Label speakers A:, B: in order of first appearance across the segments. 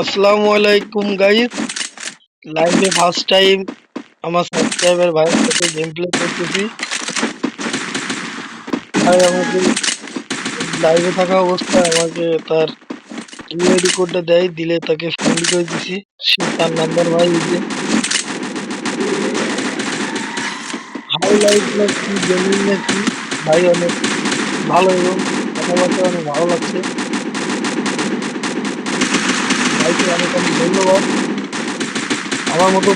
A: আসসালামু আলাইকুম গাইস লাইভে ফার্স্ট টাইম আমার সাবস্ক্রাইবার ভাইয়ের সাথে গেম প্লে করতেছি। ভাই, আমাকে লাইভে থাকা অবস্থায় আমাকে তার ইউআইডি কোডটা দেয়, দিলে তাকে ফ্রেন্ড করে দিছি। সে তার নাম্বার ভাই এই যে। হাই লাইভ নাকি গেমিং নাকি? ভাই, অনেক ভালো এবং কথাবার্তা অনেক ভালো লাগছে। ভাইকে অনেক অনেক ধন্যবাদ। আমার মতো.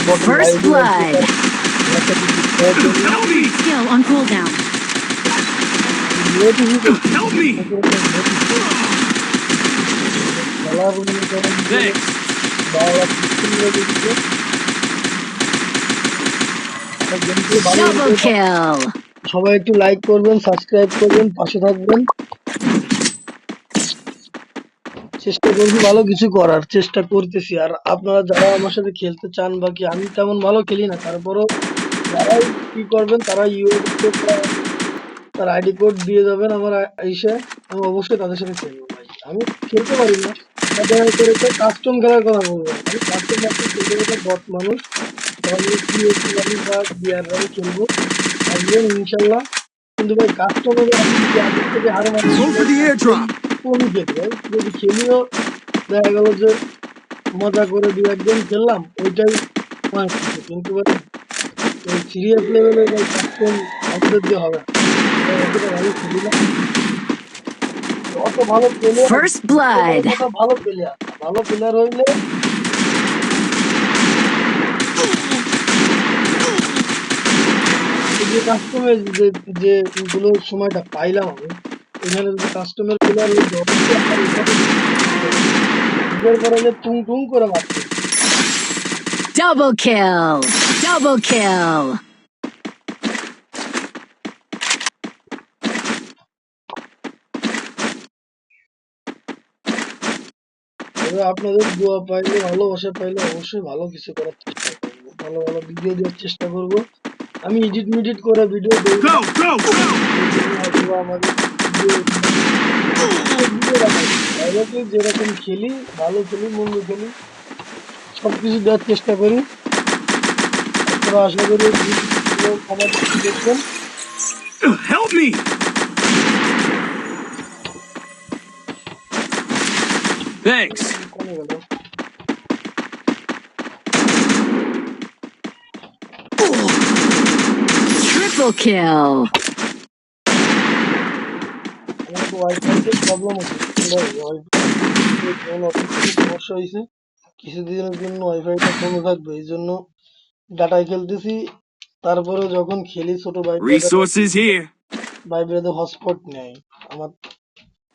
A: সবাই একটু লাইক করবেন সাবস্ক্রাইব করবেন পাশে থাকবেন। চেষ্টা করছি ভালো কিছু করার, চেষ্টা করতেছি। আর আপনারা যারা আমার সাথে খেলতে চান বা কি, আমি তেমন ভালো খেলি না। তারপরও যারাই কি করবেন, তারা তার আইডি কোড দিয়ে যাবেন আমার এসে। আমি অবশ্যই তাদের সাথে খেলব ভাই। আমি খেলতে পারি না। কাস্টম খেলার কথা বলব। আমি কাস্টম মাস্টম খেলতে গেলে বট মানুষ। খেলব। আসবেন ইনশাল্লাহ, কিন্তু ভাই কাস্টমার আমি থেকে আরও মানুষ কমই খেলি যদি খেলিও দেখা গেল যে মজা করে দু একদিন খেললাম ওইটাই অনেক কিছু কিন্তু সিরিয়াস লেভেলে হবে। অতটা ভালো খেলি না। অত ভালো প্লেয়ার
B: First blood.
A: ভালো প্লেয়ার ভালো প্লেয়ার হইলে যে কাস্টমের যে যে গুলো সময়টা পাইলাম আমি এখানে যদি কাস্টমার প্লেয়ার নিজের পরে যে টুং টুং করে মারছে।
B: Double kill. Double kill.
A: তবে আপনাদের দোয়া পাইলে ভালোবাসা পাইলে অবশ্যই ভালো কিছু করার চেষ্টা করব। ভালো ভালো ভিডিও দেওয়ার চেষ্টা করব। আমি এডিট মিডিট করে ভিডিও হয়তো আমাদের ভিডিও ভিডিও রাখাই বাইরেতে যেরকম খেলি ভালো খেলি মন্দ খেলি সবকিছু দেওয়ার চেষ্টা করি আপনারা আশা করি ভিডিও আমার দেখবেন
C: Help me! Thanks.
A: কমে গেল
B: Triple kill.
A: আমার প্রবলেম হচ্ছে সমস্যা হয়েছে কিছুদিনের জন্য ওয়াইফাইটা কমে থাকবে এই জন্য ডাটায় খেলতেছি তারপরে যখন খেলি ছোট ভাই ব্রাদার হটস্পট নেই আমার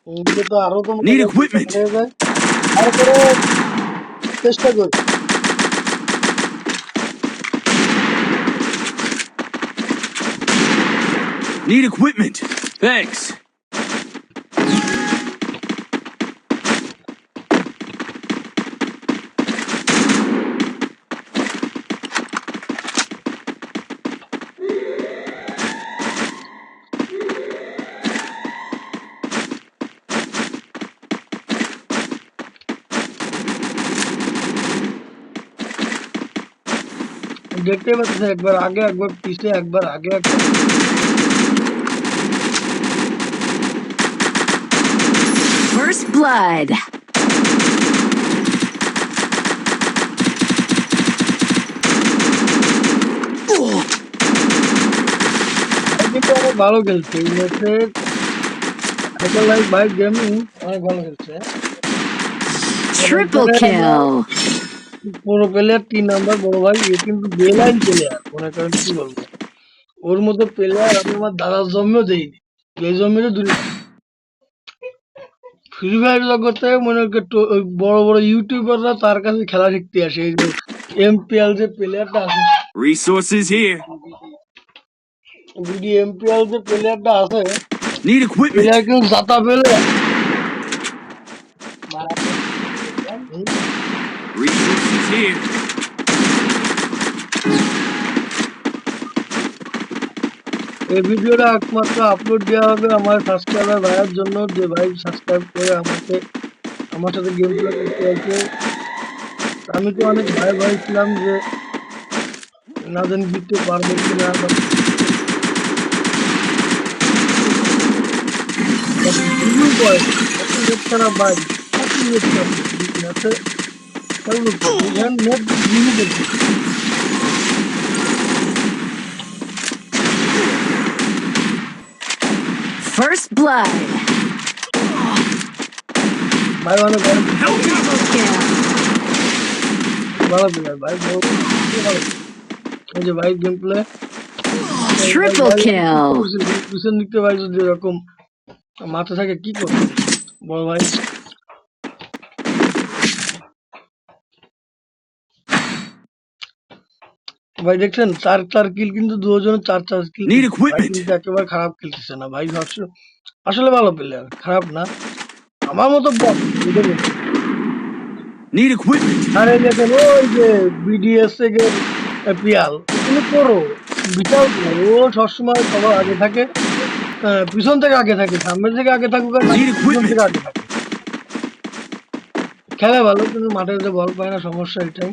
A: ইংলিশে তো আরও তো
C: Need equipment.
A: তারপরে চেষ্টা করি
C: Need equipment. Thanks.
A: দেখতে পাচ্ছি একবার আগে একবার পিছে একবার আগে একবার
B: First blood.
A: কিন্তু অনেক ভালো খেলছে এই ম্যাচে হাইপার লাইফ ভাই গেমিং অনেক ভালো খেলছে
B: Triple kill.
A: বড় প্লেয়ার তিন নাম্বার বড় ভাই এ কিন্তু বেলাইন প্লেয়ার মনে করেন কি বলব ওর মতো প্লেয়ার আমি আমার দাদার জন্মেও দেইনি এই জন্মে তো দূরে ফ্রি ফায়ার জগতে মনে করেন বড় বড় ইউটিউবাররা তার কাছে খেলা শিখতে আসে এই যে এমপিএল যে প্লেয়ারটা আছে
C: Resources here.
A: যদি এমপিএল যে প্লেয়ারটা আছে
C: Need equipment.
A: প্লেয়ার কিন্তু জাতা পেলে
C: here.
A: এই ভিডিওটা একমাত্র আপলোড দেওয়া হবে আমার সাবস্ক্রাইবার ভাইয়ের জন্য, যে ভাই সাবস্ক্রাইব করে আমাকে, আমার সাথে গেম প্লে করতে আমি তো অনেক ভয় ভয় ছিলাম যে না জানি জিততে পারব কিনা, বা ব্লু বয় এত নেট খারাপ ভাই? আছে খেলবো তো এখানে নেট ব্লু দেখছি
B: First blood.
A: ভাই অনেক ভালো
B: Double kill.
A: ভালো প্লেয়ার ভাই বহুত ভালো এই যে ভাই গেম প্লে
B: Triple kill.
A: পিছন দিকে ভাই যদি এরকম মাথা থাকে কি করবে বড় ভাই ভাই দেখছেন চার চার কিল কিন্তু দুজন চার চার কিল. একেবারে খারাপ খেলতেছে না। ভাই ভাবছ আসলে ভালো প্লেয়ার খারাপ না। আমার মতো বুঝলেন?
C: Need equipment.
A: দেখেন ওই যে বিডিএস থেকে পিয়াল তুমি করো। বিশাল ও সবসময় সবার আগে থাকে পিছন থেকে আগে থাকে সামনে থেকে আগে থাকুক আর পিছন থেকে আগে থাকে। খেলা ভালো কিন্তু মাঠে যে বল পায় না সমস্যা এটাই।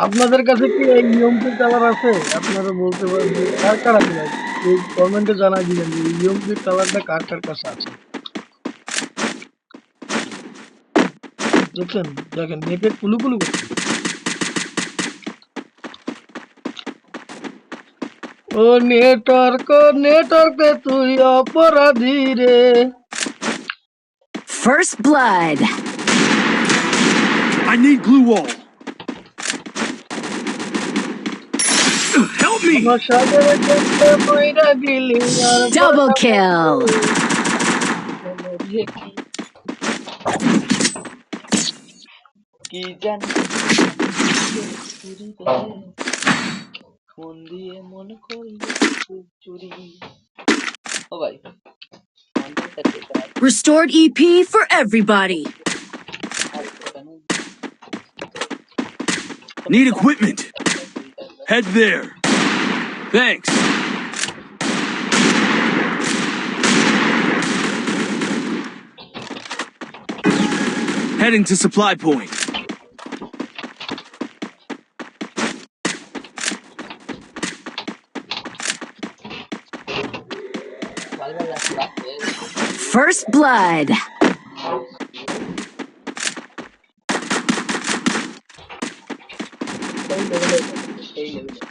A: আপনাদের কাছে কি এই নিয়মটি কালার আছে আপনারা বলতে পারেন যে কার কার আছে ভাই? এই কমেন্টে জানাই দিবেন যে এই নিয়মটি কালারটা কার কার কাছে আছে দেখছেন দেখেন নেটে কুলু কুলু করছে ও নেটওয়ার্ক নেটওয়ার্কে তুই অপরাধী রে
B: First blood.
C: I need glue wall. Help me!
A: আমার সাগরে গেছে মইরা দিলি আর
B: Double kill.
D: কি জানি চুরি ফোন দিয়ে মন করলো চুরি ও ভাই আমাদের কাছে এটা
B: Restored EP for everybody.
D: আর কেন
C: Need equipment. Head there. Thanks. Heading to supply point.
B: First blood.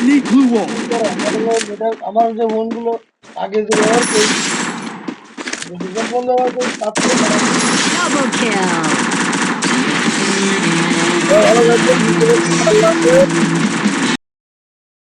C: I need glue wall.
A: আমার যে ফোনগুলো আগে যে করি ব্যবহার করি তার থেকে
B: Double kill.